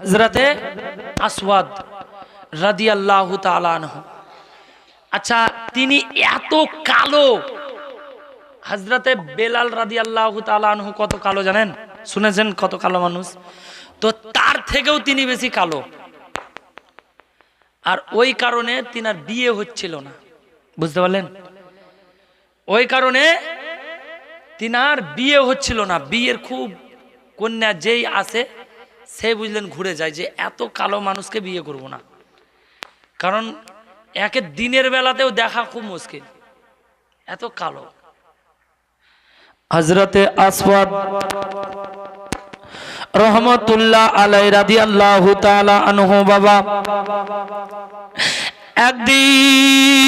হজরতে আসওয়াদ রাদি আল্লাহ আচ্ছা তিনি এত কালো। হজরতে বেলাল রাদি আল্লাহ তালানহু কত কালো জানেন? শুনেছেন কত কালো মানুষ? তো তার থেকেও তিনি বেশি কালো। আর ওই কারণে তিনার বিয়ে হচ্ছিল না। বুঝতে পারলেন? ওই কারণে তিনার বিয়ে হচ্ছিল না। বিয়ের খুব কন্যা যেই আসে সে বুঝলেন ঘুরে যায় যে এত কালো মানুষকে বিয়ে করব না। কারণ একে দিনের বেলাতেও দেখা খুব মুশকিল। এত কালো। হজরতে আসওয়াদ রহমতুল্লাহ আলাই রাদি আল্লাহ আনহু বাবা একদিন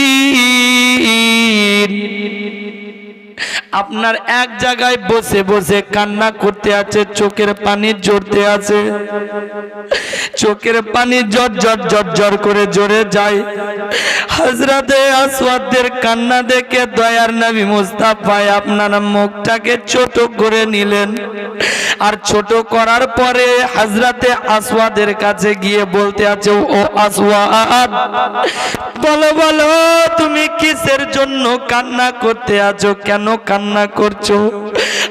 আপনার এক জায়গায় বসে বসে কান্না করতে আছে, চোখের পানি জড়তে আছে। চোখের পানি জর জর জর জর করে জোরে যায়। হজরতে আসওয়াদের কান্না দেখে দয়ার নবী মুস্তাফায় আপনার মুখটাকে ছোট করে নিলেন। আর ছোট করার পরে হজরতে আসওয়াদের কাছে গিয়ে বলতে আছে, ও আসওয়াদ, বলো বলো, তুমি কিসের জন্য কান্না করতে আছো? কেন কান্না করছ?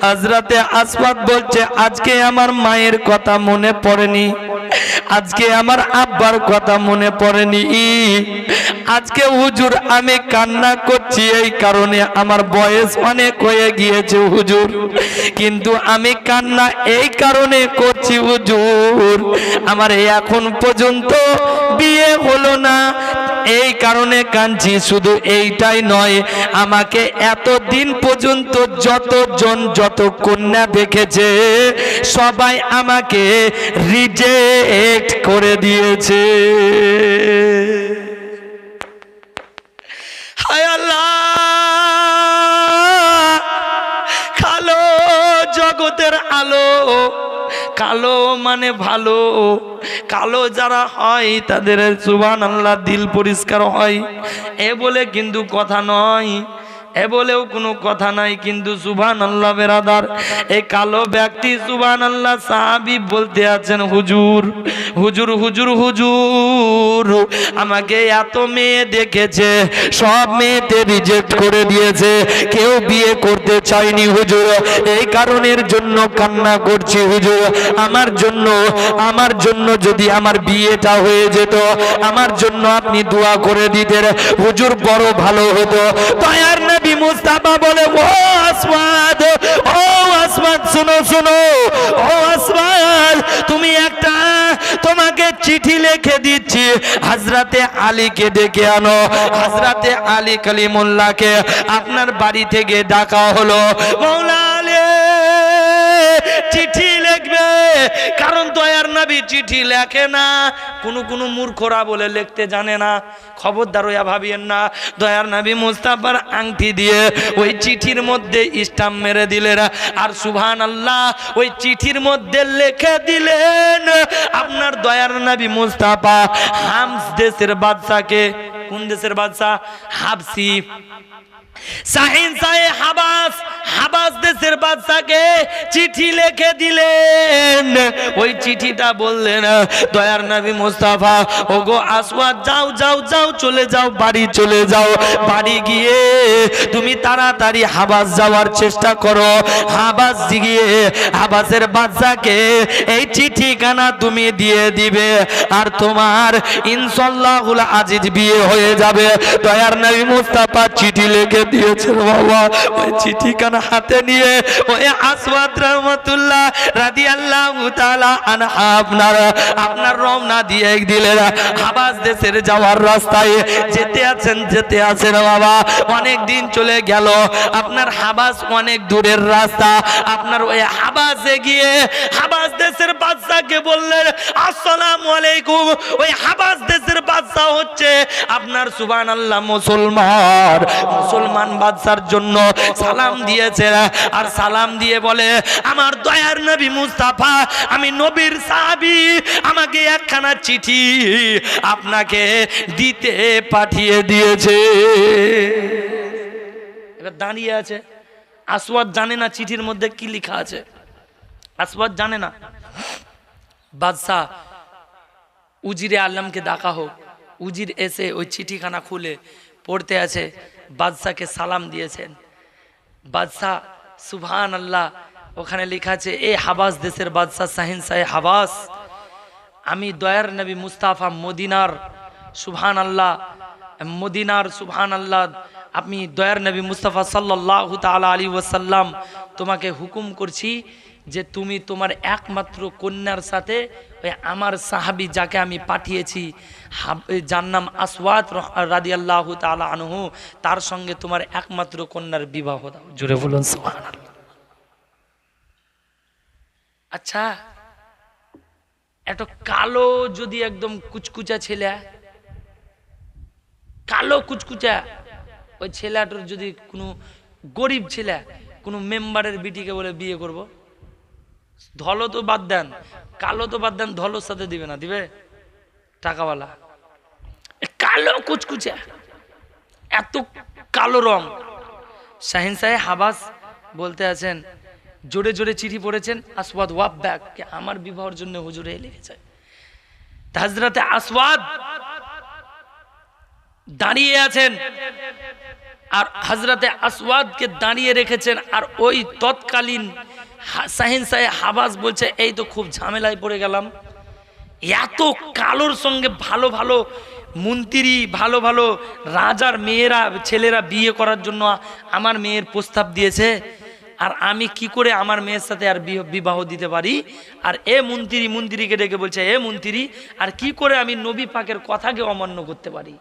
হজরতে আসওয়াদ বলছে, আজকে আমার মায়ের কথা মনে পড়েনি। আজকে আমার আব্বার কথা মনে পড়েনি। আজকে হুজুর, আমি কান্না করছি এই কারণে আমার বয়স অনেক হয়ে গিয়েছে হুজুর। কিন্তু আমি কান্না এই কারণে করছি হুজুর। আমার এখন পর্যন্ত বিয়ে হলো না। এই কারণে কাঁদছি, শুধু এইটাই নয়, আমাকে এত দিন পর্যন্ত যতজন যত কন্যা দেখেছে, সবাই আমাকে রিজেক্ট করে দিয়েছে। আল্লাহ কালো জগতের আলো। কালো মানে ভালো। কালো যারা হয়, তাদের সুবান আল্লাহ দিল পরিষ্কার হয়। এ বলে কিন্তু কথা নয়। এ বলেও কোনো কথা নাই, কিন্তু সুবান আল্লাহ বেরাদার এই কালো ব্যক্তি সুবান আল্লাহ সাহাবি বলতে আছেন, হুজুর হুজুর হুজুর হুজুর, আমাকে এত মেয়ে দেখেছে, সব মেয়েতে রিজেক্ট করে দিয়েছে, কেউ বিয়ে করতে চায়নি, হুজুর, এই কারণের জন্য কান্না করছি, হুজুর, আমার জন্য আমার জন্য যদি আমার বিয়েটা হয়ে যেত, আমার জন্য আপনি দোয়া করে দিতেন, হুজুর বড় ভালো হতো, দয়ার নবী মুস্তাফা বলে, ও আসমাদ ও আসমাদ, শুনো শুনো, ও আসমাদ, তুমি একটা, তোমাকে চিঠি লিখে দিচ্ছি, হাজরাতে আলীকে ডেকে আনো, হাজরাতে আলী কালিমুল্লাহকে আপনার বাড়ি থেকে ডাকা হলো। মৌলা আলী কারণ দয়ার নবী চিঠি লেখে না, কোনো কোনো মূর্খরা বলে লিখতে জানে না। খবরদার হইয়া ভাবিয়েন না, দয়ার নবী মুস্তাফার আংটি দিয়ে ওই চিঠির মধ্যে স্টাম্প মেরে দিলেন। আর সুবহান আল্লাহ ওই চিঠির মধ্যে লিখে দিলেন, আপনার দয়ার নবী মুস্তাফা হামস দেশের বাদশাকে, কোন দেশের বাদশা হাবসি শাহিন সাহে হাবাস হাবাস দেশের চিঠি লিখে দিলেন। ওই চিঠিটা বললেন, দয়ার নবী মুস্তাফা আসওয়াদ, যাও যাও যাও, চলে যাও, বাড়ি চলে যাও। বাড়ি গিয়ে তুমি তাড়াতাড়ি হাবাস যাওয়ার চেষ্টা করো। হাবাস গিয়ে হাবাসের বাদশাকে এই চিঠিখানা তুমি দিয়ে দিবে আর তোমার ইনশাল্লাহুল আজিজ বিয়ে হয়ে যাবে। দয়ার নবী মুস্তাফা চিঠি লিখে দিয়েছেন বাবা। ওই চিঠিখানা হাতে নিয়ে ওই রহমতুল্লাহ আনহা আপনার আপনার রওনা দিয়ে দিলেন। দেশের যাওয়ার রাস্তায় যেতে আছেন যেতে আছেন বাবা। অনেক দিন চলে গেল, আপনার হাবাস অনেক দূরের রাস্তা। আপনার ওই হাবাসে গিয়ে হাবাস দেশের বাদশাকে বললেন, আসসালামু আলাইকুম। ওই হাবাস দেশের বাদশা হচ্ছে আপনার সুবহানাল্লাহ মুসলমান। মুসলমান বাদশার জন্য সালাম দিয়েছে আর সালাম দিয়ে বলে, আমার দয়ার নবী মুস্তাফা, আমি নবীর সাহাবি, আমাকে একখানা চিঠি আপনাকে দিতে পাঠিয়ে দিয়েছে। এবার দাঁড়িয়ে আছে। আসওয়াদ জানে না চিঠির মধ্যে কি লেখা আছে। আসওয়াদ জানে না। বাদশাহ উজিরে আলমকে ডাকা হোক। উজির এসে ওই চিঠিখানা খুলে পড়তে আছে। বাদশাকে সালাম দিয়েছেন। বাদশাহ সুবহান আল্লাহ ওখানে লেখা আছে, এ হাবাস দেশের বাদশাহ শাহিন সাহে হাবাস। আমি দয়ার নবী মুস্তাফা মদিনার সুবহান আল্লাহ মদিনার সুবহান আল্লাহ আপনি দয়ার নবী মুস্তাফা সাল্লাহ তালা আলী ওয়াসাল্লাম তোমাকে হুকুম করছি যে তুমি তোমার একমাত্র কন্যার সাথে ওই আমার সাহাবি যাকে আমি পাঠিয়েছি যার নাম আসওয়াত রাদি আল্লাহ আনহু, তার সঙ্গে তোমার একমাত্র কন্যার বিবাহ দাও। জুড়ে বলুন আচ্ছা একটা কালো যদি একদম কুচকুচা ছেলে, কালো কুচকুচা, ওই ছেলেটার যদি কোনো গরিব ছেলে, কোনো মেম্বারের বিটিকে বলে বিয়ে করব? ধলো তো বাদ দেন, কালো তো বাদ দেন ধলোর সাথে দিবে না, দিবে? টাকাওয়ালা। কালো কুচকুচা, এত কালো রং। শাহিন সাহেব হাবাস বলতে আছেন, জোরে জোরে চিঠি পড়েছেন, আসওয়াদ ওয়াব ব্যাগ আমার বিবাহের জন্য হুজুরে লিখেছে। হাজরাতে আসওয়াদ দাঁড়িয়ে আছেন, আর হাজরাতে আসওয়াদকে দাঁড়িয়ে রেখেছেন, আর ওই তৎকালীন হা- শাহিন সাহেব হাবাস বলছে, এই তো খুব ঝামেলায় পড়ে গেলাম। এত কালোর সঙ্গে ভালো ভালো মন্ত্রী, ভালো ভালো রাজার মেয়েরা, ছেলেরা বিয়ে করার জন্য আমার মেয়ের প্রস্তাব দিয়েছে। আর আমি কি করে আমার মেয়ের সাথে আর বিবাহ দিতে পারি? আর এ মন্ত্রী মন্ত্রীকে ডেকে বলছে, এ মন্ত্রী, আর কি করে আমি নবী পাকের কথাকে অমান্য করতে পারি?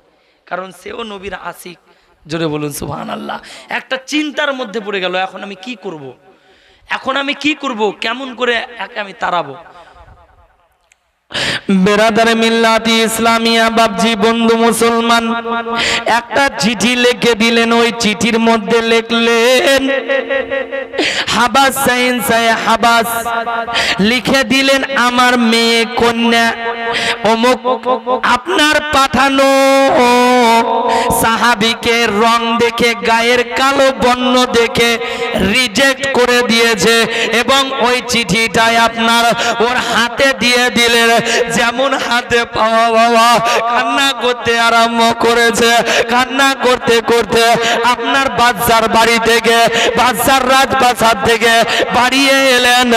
কারণ সেও নবীর আশিক। জোরে বলুন সুবহান আল্লাহ একটা চিন্তার মধ্যে পড়ে গেল, এখন আমি কি করব। এখন আমি কি করব? কেমন করে একে আমি তাড়াবো? বেরাদার মিল্লাতি ইসলামিয়া বাবজি বন্ধু মুসলমান, একটা চিঠি লিখে দিলেন, ওই চিঠির মধ্যে লিখলেন, হাবাস সাইন সাই হাবাস, লিখে দিলেন, আমার মেয়ে কন্যা, অমুক আপনার পাঠানো সাহাবিকে রং দেখে, গায়ের কালো বর্ণ দেখে রিজেক্ট করে দিয়েছে এবং ওই চিঠিটাই আপনার ওর হাতে দিয়ে দিলেন। যেমন হাতে পাওয়া বাবা কান্না করতে আরম্ভ করেছে, কান্না করতে করতে আপনার বাচ্চার বাড়ি থেকে, বাচ্চার রাজবাসার থেকে বাড়িয়ে এলেন।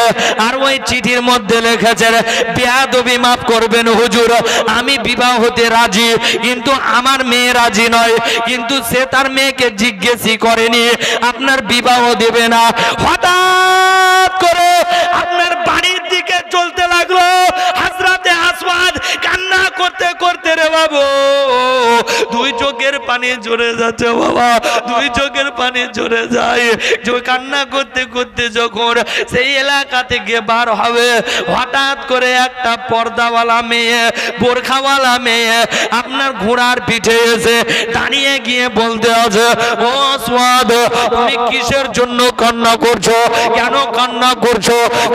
আর ওই চিঠির মধ্যে লিখেছেন, বেয়াদবি মাফ করবেন হুজুর, আমি বিবাহ হতে রাজি, কিন্তু আমার মেয়ে রাজি নয়। কিন্তু সে তার মেয়েকে জিজ্ঞেসই করেনি, আপনার বিবাহ দেবে না। হঠাৎ পানি ঝরে যাচ্ছে বাবা। দুই চোখের পানি ঝরে যায়। কান্না করতে করতে যখন সেই এলাকা থেকে বার হবে, হঠাৎ করে একটা পর্দাওয়ালা মেয়ে, বোরখাওয়ালা মেয়ে আপনার ঘোড়ার পিঠে এসে দাঁড়িয়ে গিয়ে বলতে আছে, ও সোয়াদ, তুমি কিসের জন্য কান্না করছ? কেন কান্না করছ?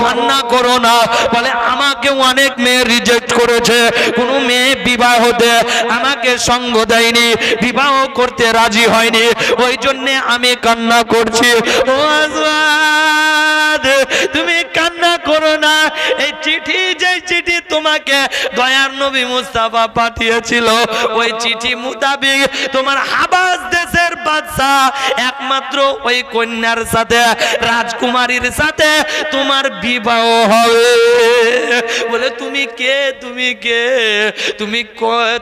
কান্না করো না। বলে, আমাকে অনেক মেয়ে রিজেক্ট করেছে। কোনো মেয়ে বিবাহ হতে আমাকে সঙ্গ দেয়নি। বিবাহ করতে রাজি হয়নি। ওই জন্যে আমি কান্না করছি। তুমি কান্না করো না। এই চিঠি যে চিঠি তোমাকে দয়ার নবী মুস্তাফা পাঠিয়েছিল। ওই চিঠি মোতাবেক তোমার হাবাস দেশের বাদশাহ, একমাত্র ওই কন্যার সাথে, রাজকুমারীর সাথে তোমার বিবাহ হবে। বলে, তুমি কে? তুমি কে? তুমি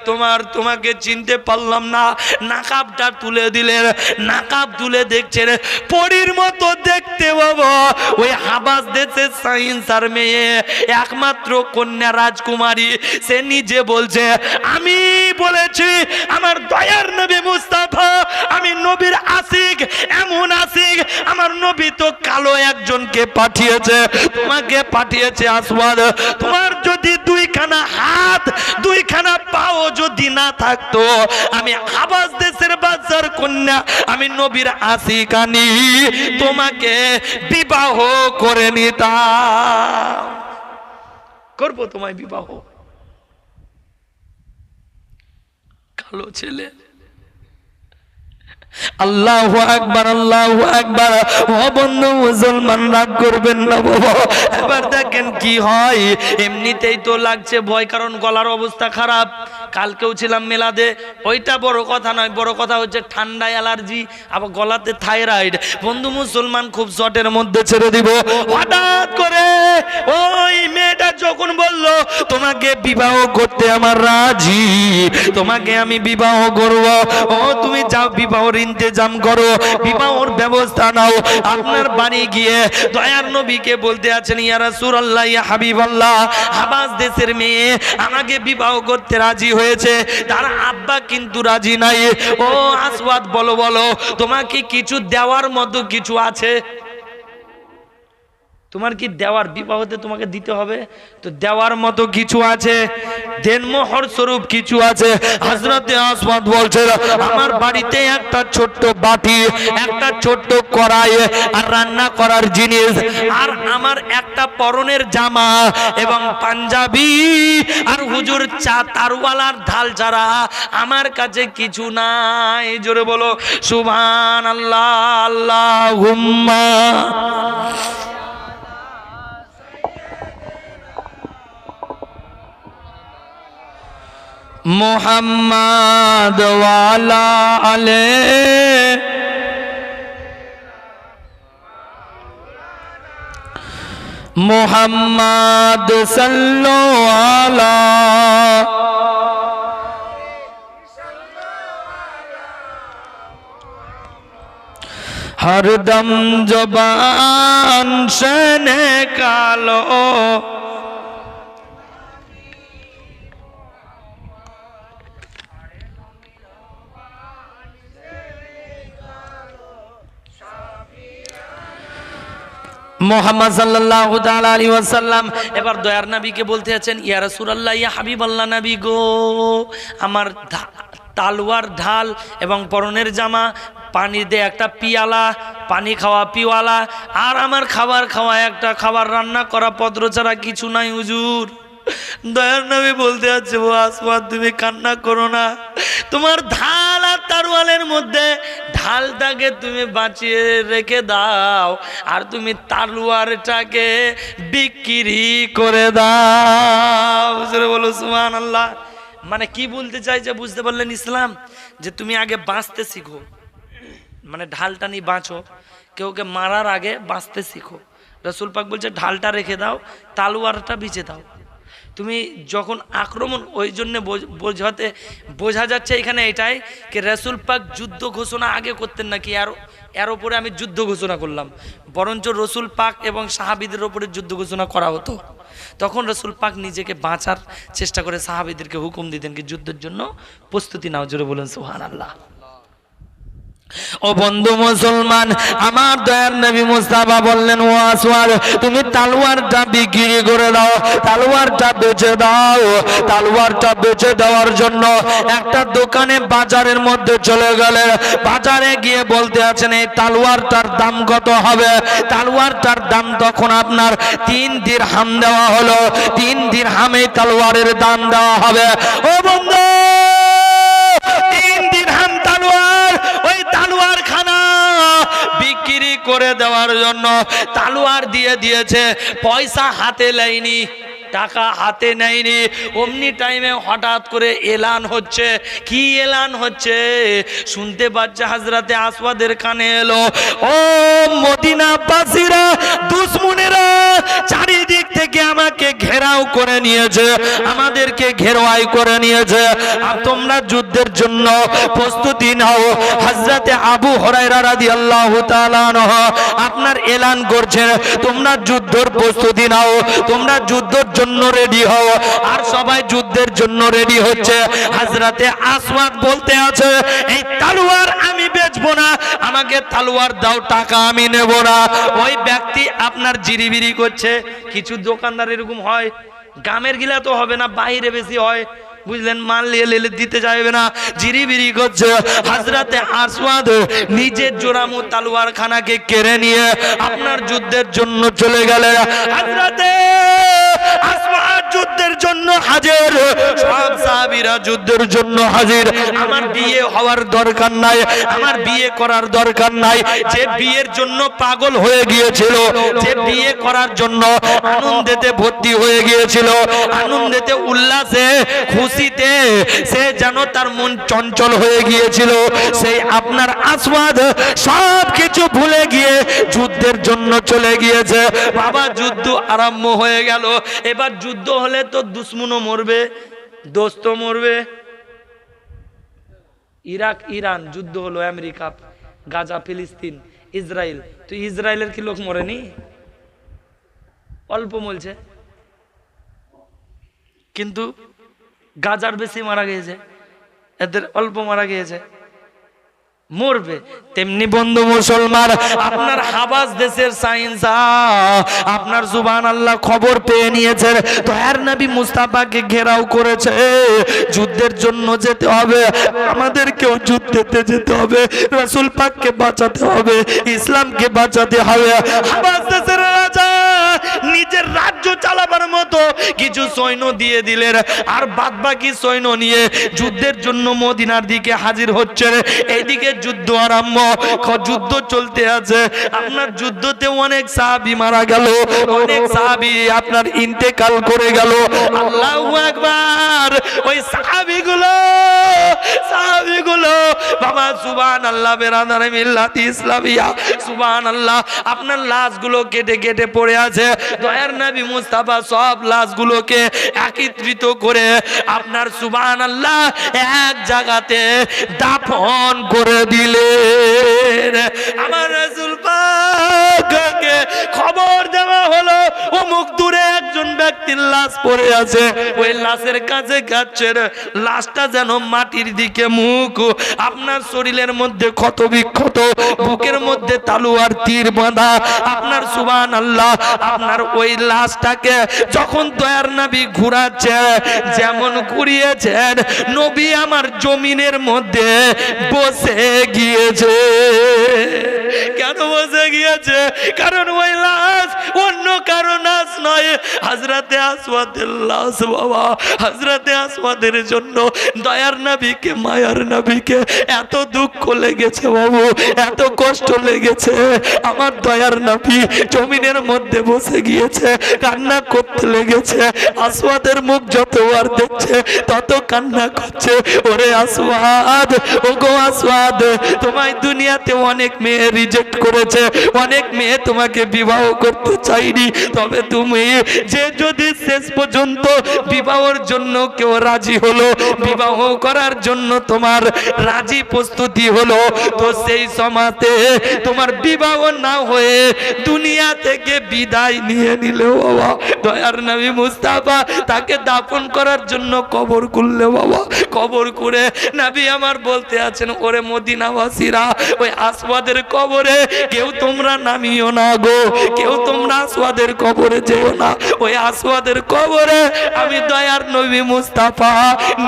তোমার, তোমাকে চিনতে পারলাম না। নাকাবটা তুলে দিলেন, নাকাব তুলে দেখছেন, পরীর মতো দেখতে বাবা ওই হাবাস দেশের সাইন্সার মেয়ে, একমাত্র কন্যা রাজকুমারী, সে নিজে বলছে, আমি বলেছি, আমার দয়ার নবী মুস্তাফা, আমি নবীর আশিক, এমন আশিক, আমার নবী তো কালো একজনকে পাঠিয়েছে, তোমাকে পাঠিয়েছে আসওয়াদ, তোমার যদি দুইখানা হাত, দুইখানা পাও যদি না থাকতো, আমি আবাস দেশের বাজার কন্যা, আমি নবীর আশিক আনি, তোমাকে বিবাহ করে নিতাম। করব তোমায় বিবাহ। কালো ছেলে। আল্লাহ আকবার আল্লাহ আকবার। ও বন্ধু, মুসলমান রাগ করবেন না বাবা। এবার দেখেন কি হয়, এমনিতেই তো লাগছে ভয়, কারণ গলার অবস্থা খারাপ। কালকেও ছিলাম মেলাদে, ওইটা বড় কথা নয়, বড় কথা হচ্ছে ঠান্ডা অ্যালার্জি, আবার গলাতে থাইরয়েড। বন্ধু, মুসলমান খুব শটের মধ্যে ছেড়ে দিব। হঠাৎ করে ওই মেয়েটা যখন বলল, তোমাকে বিবাহ করতে আমার রাজি, তোমাকে আমি বিবাহ করব। ও, তুমি যাও বিবাহর ইন্তজাম করো বিবাহর ব্যবস্থা নাও, আপনার বাড়ি গিয়ে দয়ার নবীকে বলতে আছেন, ইয়া রাসূলুল্লাহ, ইয়া হাবিবাল্লাহ, আবাস দেশের মেয়ে আমাকে বিবাহ করতে রাজি হয়েছে, তার আব্বা কিন্তু রাজি নাই। ও আসওয়াদ, বলো বলো, তোমাকে কিছু দেওয়ার মতো কিছু আছে? তোমার কি দেওয়ার বিবাহতে তোমাকে দিতে হবে? তো দেওয়ার মতো কিছু আছে, দেনমোহর স্বরূপ কিছু আছে। হজরতে আসমাদ বলছে, আমার বাড়িতে একটা ছোট্ট বাটি, একটা ছোট্ট কড়াই আর রান্না করার জিনিস, আর আমার একটা পরনের জামা এবং পাঞ্জাবি আর হুজুর চা তারওয়ালার ঢাল ছাড়া আমার কাছে কিছু নাই। জোরে বলো সুবহান আল্লাহ আল্লাহ হুম্মা মোহাম্মদ ওয়ালা আলে। মোহাম্মদ সাল্লো আলা। হরদম জবান সনে কালো। মোহাম্মদ সাল্লাহ আলী ওয়াসাল্লাম। এবার দয়ার নাবিকে বলতে আছেন, ইয়া সুরাল্লাহ ইয়া হাবিব আল্লাহ নাবি গো, আমার তালুয়ার ঢাল এবং পরনের জামা, পানি দে একটা পিয়ালা, পানি খাওয়া পিওয়ালা, আর আমার খাবার খাওয়া একটা খাবার রান্না করা পত্র ছাড়া কিছু নাই হুজুর। দয়ার নবী বলতে আছে, ও আসমান, তুমি কান্না করো না। তোমার ঢাল আর তারওয়ালের মধ্যে ঢালটাকে তুমি বাঁচিয়ে রেখে দাও, আর তুমি তালুয়ারটাকে বিক্রি করে দাও। বলো সুমান আল্লাহ মানে কি বলতে চাইছে বুঝতে পারলেন ইসলাম? যে তুমি আগে বাঁচতে শিখো। মানে ঢালটা নিয়ে বাঁচো। কেউকে মারার আগে বাঁচতে শিখো। রসুল পাক বলছে, ঢালটা রেখে দাও, তালুয়ারটা বিচে দাও। তুমি যখন আক্রমণ ওই জন্য বোঝাতে, বোঝা যাচ্ছে এখানে এটাই যে রসুল পাক যুদ্ধ ঘোষণা আগে করতেন নাকি আর এর ওপরে আমি যুদ্ধ ঘোষণা করলাম। বরঞ্চ রসুল পাক এবং সাহাবিদের ওপরে যুদ্ধ ঘোষণা করা হতো। তখন রসুল পাক নিজেকে বাঁচার চেষ্টা করে সাহাবিদেরকে হুকুম দিতেন কি যুদ্ধের জন্য প্রস্তুতি নাও, জোরে বলুন সোহান আল্লাহ ও বন্ধু মুসলমান, আমার দয়ার নবী মুস্তাফা বললেন, ও আসওয়ার তুমি তালওয়ারটা বিক্রি করে দাও তালওয়ারটা বেচে দাও, তালোয়ারটা বেচে দেওয়ার জন্য একটা দোকানে বাজারের মধ্যে চলে গেলে, বাজারে গিয়ে বলতে আছেন, এই তালওয়ারটার দাম কত হবে? তালোয়ারটার দাম তখন আপনার তিন দির হাম দেওয়া হলো, তিন দির হামে তালওয়ারের দাম দেওয়া হবে। ও বন্ধু তিন দিন হাম তালওয়ার ওই তালওয়ার খানা বিক্রি করে দেওয়ার জন্য তালুয়ার দিয়ে দিয়েছে। পয়সা হাতে লাইনি টাকা হাতে নেয়নি। অমনি টাইমে হঠাৎ করে এলান হচ্ছে। কি এলান হচ্ছে? শুনতে পাচ্ছে হাজরাতে আসওয়াদের কানে এলো। ও মদিনা বাসিরা দুশ্মনেরা, চারিদিক থেকে আমাকে ঘেরাও করে নিয়েছে, আমাদেরকে ঘেরোয়াই করে নিয়েছে। আর তোমরা যুদ্ধের জন্য প্রস্তুতি নাও। হাজরাতে আবু তাআলা আপনার এলান করছেন তোমরা যুদ্ধের প্রস্তুতি নাও, তোমরা যুদ্ধের জন্য রেডি হও। আর সবাই যুদ্ধের জন্য রেডি হচ্ছে। হাজরাতে আসওয়াদ বলতে আছে, এই তালুয়ার আমি বেচবো না, আমাকে তালোয়ার দাও, টাকা আমি নেব না। ওই ব্যক্তি আপনার জিরিবিরি করছে, কিছু দোকানদার এরকম হয়, গ্রামের গিলা তো হবে না, বাইরে বেশি হয়। বুঝলেন, মাল নিয়ে লেলে দিতে চাইবে না। জিরিবিরি করছে। হাজরাতে আসওয়াদ নিজের জোরামু তালুয়ার খানাকে কেড়ে নিয়ে আপনার যুদ্ধের জন্য চলে গেলেন হাজরাতে যুদ্ধের জন্য হাজির। সব সাহাবীরা যুদ্ধের জন্য হাজির। আমার বিয়ে হওয়ার দরকার নাই, আমার বিয়ে করার দরকার নাই। যে বিয়ের জন্য পাগল হয়ে গিয়েছিল, যে বিয়ে করার জন্য আনন্দেতে ভর্তি হয়ে গিয়েছিল, আনন্দেতে উল্লাসে খুশিতে সে যেন তার মন চঞ্চল হয়ে গিয়েছিল। সেই আপনার আসওয়াদ সব কিছু ভুলে গিয়ে যুদ্ধের জন্য চলে গিয়েছে। বাবা, যুদ্ধ আরম্ভ হয়ে গেল। এবার যুদ্ধ হলে তো দুশ্মনও মরবে, দোস্ত মরবে। ইরাক, ইরান, যুদ্ধ হলো আমেরিকা, গাজা, ফিলিস্তিন, ইসরায়েল। তো ইসরায়েলের কি লোক মরেনি? অল্প মলছে কিন্তু গাজার বেশি মারা গিয়েছে, এদের অল্প মারা গিয়েছে। মরবে, তেমনি বন্ধু মুসলমান, আপনার হাবাস দেশের সাইন্স, আপনার জুবান আল্লাহ খবর পেয়ে নিয়েছে। দয়ার নবী মুস্তাফাকে ঘেরাও করেছে, যুদ্ধের জন্য যেতে হবে, আমাদেরকেও যুদ্ধেতে যেতে হবে, রসুল পাককে বাঁচাতে হবে, ইসলামকে বাঁচাতে হবে। হাবাস দেশের রাজা, নিজের রাজ্য চালাবার মতো কিছু সৈন্য দিয়ে দিলেন। আর বাদ বাকি সৈন্য নিয়ে যুদ্ধের জন্য মদিনার দিকে হাজির হচ্ছে এইদিকে যুদ্ধ আরম্ভ যুদ্ধ চলতে আছে। আপনার যুদ্ধতে অনেক সাহাবি মারা গেল, অনেক সাহাবি আপনার ইন্তেকাল করে গেল। আল্লাহু আকবার! ওই সাহাবিগুলো সাহাবিগুলো, বাবা সুবহান আল্লাহ বেরাদারে মিল্লাতি ইসলামিয়া সুবহান আল্লাহ আপনার লাশগুলো কেটে কেটে পড়ে আছে। দয়ার নবী মুস্তাফা সব লাশগুলোকে একত্রিত করে আপনার সুবান আল্লাহ এক জায়গাতে দাফন করে দিলেন। আমার রাসূল ব্যক্তির লাশ পড়ে আছে। ওই লাশের কাছে গাছের লাশটা যেন মাটির দিকে মুখ। আপনার শরীরের মধ্যে ক্ষত বিক্ষত, বুকের মধ্যে তালুয়ার তীর বাঁধা। আপনার সুবান আল্লাহ আপনার ওই লাশটাকে যখন দয়ার নবী ঘুরাচ্ছে, যেমন ঘুরিয়েছেন, নবী আমার জমিনের মধ্যে বসে গিয়েছে। কেন বসে গিয়েছে? কারণ ওই লাশ অন্য কারও লাশ নয়। হাজরাতে জন্য দয়ার নবীকে, মায়ার নবীকে এত দুঃখ লেগেছে বাবু, এত কষ্ট লেগেছে। আমার দয়ার নবী জমিনের মধ্যে বসে গিয়েছে, কান্না করতে লেগেছে। আসওয়াদের মুখ যতবার দেখছে, তত কান্না করছে। ওরে আসওয়াদ গো আসওয়াদ, তোমায় দুনিয়াতে অনেক মেয়ে রিজেক্ট করেছে, অনেক মেয়ে তোমাকে বিবাহ করতে চাইনি তবে তুমি যে যদি শেষ পর্যন্ত বিবাহর জন্য কেউ রাজি হলো, বিবাহ করার জন্য তোমার রাজি প্রস্তুতি হলো। তো সেই সমাতে তোমার বিবাহ না হয়ে দুনিয়া থেকে বিদায় নিয়ে নিলে বাবা, দয়ার নবী মুস্তাফা তাকে দাফন করার জন্য কবর করলে বাবা, কবর করে নবী আমার বলতে আছেন, ওরে মদিনাবাসীরা, ওই আসবাদের কবরে কেউ তোমরা নামিও না গো, কেউ তোমরা আসবাদের কবরে যেও না, ওই আসওয়াদের কবরে আমি দয়ার নবী মুস্তাফা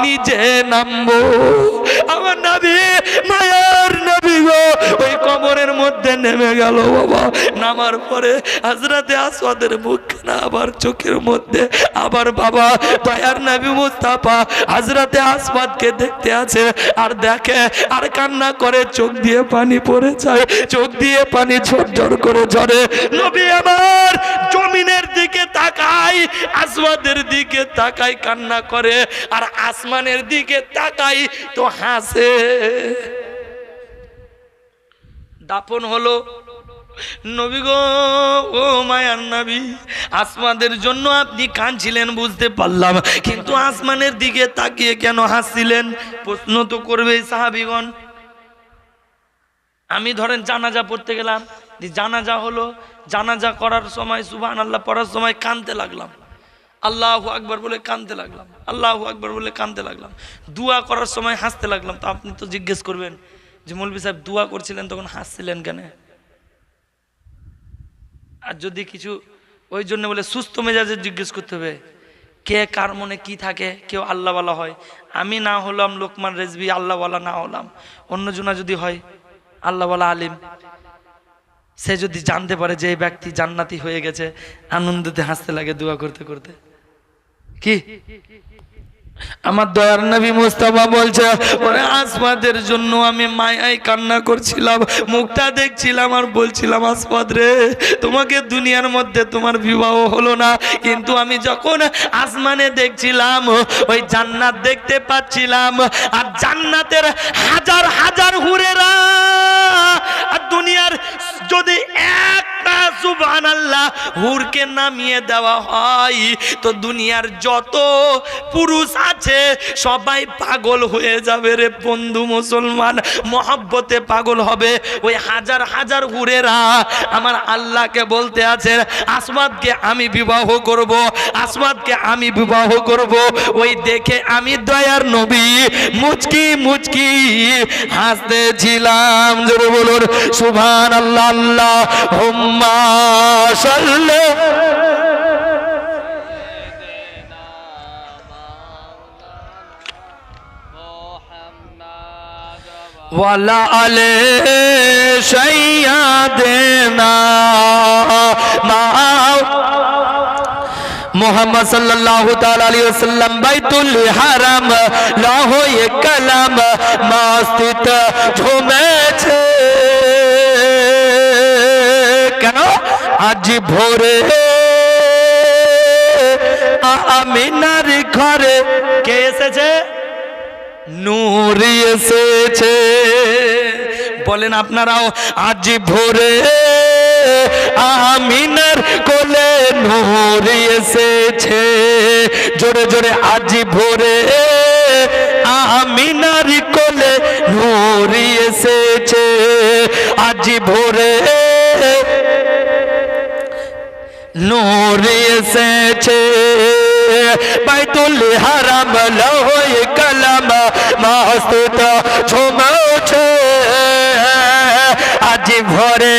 নিজে নামবো। আমার নবী মায়ার নবী গো, ওই কবরের মধ্যে নেমে গেল বাবা। নামার পরে হাজরাতে আসওয়াদের মুখ না আবার চোখের মধ্যে। আবার বাবা, দয়ার নবী মুস্তাফা হাজরাতে আসবাদকে দেখতে আছে আর দেখে, আর কান্না করে চোখ দিয়ে পানি পড়ে যায়। চোখ দিয়ে পানি ঝরঝর করে ঝরে। নবী আমার জমিনের দিকে তাকাই আসবাদের দিকে তাকাই, কান্না করে আর আসমানের দিকে তাকাই তো হাসে। দাপন হলো। নবী গো, ও মায়ার নবী, আসমানের জন্য আপনি কাঁদছিলেন, বুঝতে পারলাম। কিন্তু আসমানের দিকে তাকিয়ে কেন হাসছিলেন? প্রশ্ন তো করবে সাহাবিগণ। আমি ধরেন জানাজা পড়তে গেলাম জানাজা হলো, জানাজা করার সময় সুবহান আল্লাহ পড়ার সময় কানতে লাগলাম। আল্লাহ আকবর বলে কানতে লাগলাম, আল্লাহ আকবর বলে কানতে লাগলাম। দুয়া করার সময় হাসতে লাগলাম, তো আপনি তো জিজ্ঞেস করবেন যে মৌলবী সাহেব দুয়া করছিলেন, তখন হাসছিলেন কেন? আর যদি কিছু ওই জন্য বলে সুস্থ মেজাজে জিজ্ঞেস করতে হবে, কে কার মনে কি থাকে, কেউ আল্লাহওয়ালা হয়? আমি না হলাম লোকমান রেজবি আল্লাহওয়ালা না হলাম। অন্যজনা যদি হয়, আল্লাহওয়ালা আলিম। সে যদি জানতে পারে যে এই ব্যক্তি জান্নাতি হয়ে গেছে, আনন্দতে হাসতে লাগে দোয়া করতে করতে। কি? আমার দয়ার নবী মুস্তাফা বলছে, ওরে আসমাদের জন্য আমি মায়ায় কান্না করছিলাম, মুখটা দেখছিলাম আর বলছিলাম আসমাদ রে, তোমাকে দুনিয়ার মধ্যে তোমার বিবাহ হলো না। কিন্তু আমি যখন আসমানে দেখছিলাম, ওই জান্নাত দেখতে পাচ্ছিলাম, আর জান্নাতের হাজার হাজার হুরেরা, আর দুনিয়ার যদি সুবহানাল্লাহ, হুরকে নামিয়ে দেওয়া হয়। তো দুনিয়ার যত পুরুষ আছে, সবাই পাগল হয়ে যাবে রে বন্ধু মুসলমান। মহব্বতে পাগল হবে। ওই হাজার হাজার হুরেরা আমার আল্লাহকে বলতে আছে, আসমাদকে আমি বিবাহ করব, আসমাদকে আমি বিবাহ করব। ওই দেখে আমি দয়ার নবী, মুচকি মুচকি হাসতেছিলাম। জোরে বলুন সুবহান আল্লাহ আল্লাহ হুম্মা সাল্লে ওয়ালা আলে সৈয়াদেনা মা মোহাম্মদ সাল্লাল্লাহু তাআলা আলাইহি ওয়াসাল্লাম বাইতুল হারাম লাহোয়ে কালাম মাস্তিত ঝুমেছে। আজ ভোরে আমিনার ঘরে কে এসেছে? নূর এসেছে। বলেন আপনারাও, আজ ভোরে আমিনার কোলে নূর এসেছে। জোরে জোরে, আজ ভোরে আমিনার কোলে নূর এসেছে। আজ ভোরে নূর এসেছে। বাইতুল হারাম লহয়ে কলম মাস্তুত ঝুমছে। আজ ভরে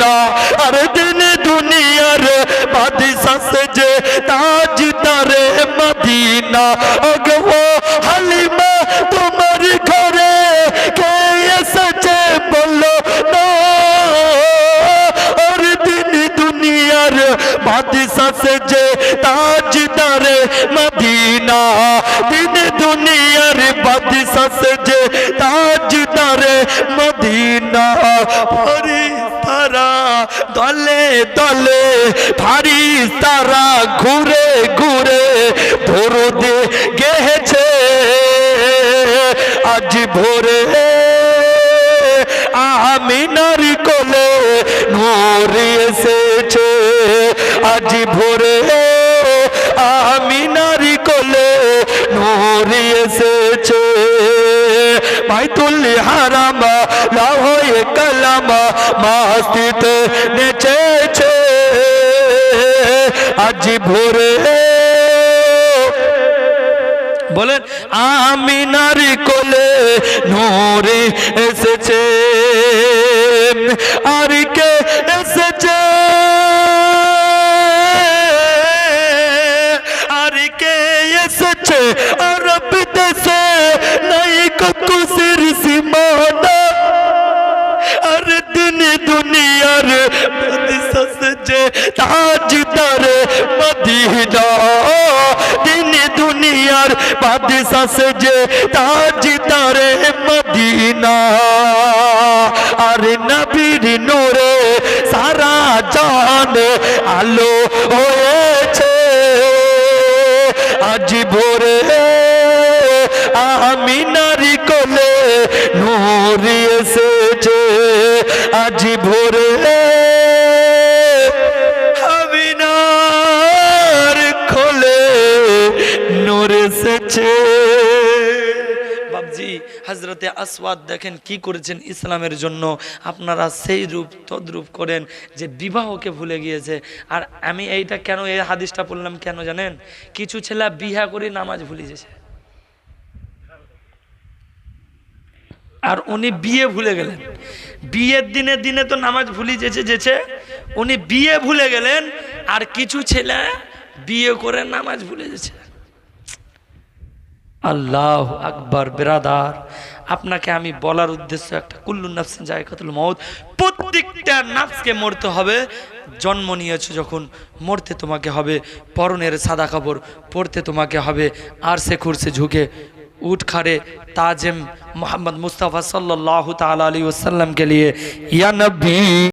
না আর দিন দুনিয়ার বাদশা যে তাজ তারে মদিনা ওগো হালিমা তোমার ঘরে কে এসেছে বলো না আর দিন দুনিয়ার বাদশা যে তাজ তারে মদিনা দিন দুনিয়ার বাদশা যে তাজ তারে মদিনা হরি তারা দলে দলে ভারি তারা ঘুরে ঘুরে ভোরদে গেছে। আজ ভোরে আমিনার কোলে ঘুরে এসেছে। আজ ভোরে মাস্তিত নেচেছে। আজ ভোরে বলেন আমি নারী কোলে নোরে এসেছে। মদিনা দিন দুনিয়ার বাদশা সজে তাজদার মদিনা। আর নবীর নূরে সারা জান আলো হয়েছে। আজ ভোরে আমিনার কোলে নূর এসেছে। আজ ভোরে করেছে। বাবজি হাজরতে আসওয়াদ দেখেন কি করেছেন ইসলামের জন্য। আপনারা সেই রূপ, তদ্রূপ করেন যে বিবাহকে ভুলে গিয়েছে। আর আমি এইটা কেন, এই হাদিসটা পড়লাম কেন জানেন? কিছু ছেলা বিহা করে নামাজ ভুলে গেছে। আর উনি বিয়ে ভুলে গেলেন। বিয়ের দিনে দিনে তো নামাজ ভুলে যেছে যেছে। উনি বিয়ে ভুলে গেলেন, আর কিছু ছেলে বিয়ে করে নামাজ ভুলে যেছে আল্লাহ আকবর, বেরাদার। আপনাকে আমি বলার উদ্দেশ্য একটা, কুল্লু নাফসিন জায়গাতুল মত প্রত্যেকটা নাচকে মরতে হবে। জন্ম নিয়েছ যখন, মরতে তোমাকে হবে। পরনের সাদা কাপড় পড়তে তোমাকে হবে। আর সে খুরসে ঝুঁকে উঠ খারে তাজেম মোহাম্মদ মুস্তাফা সাল্লাহ তাল আলী ওসাল্লামকে লিয়ে ইয়া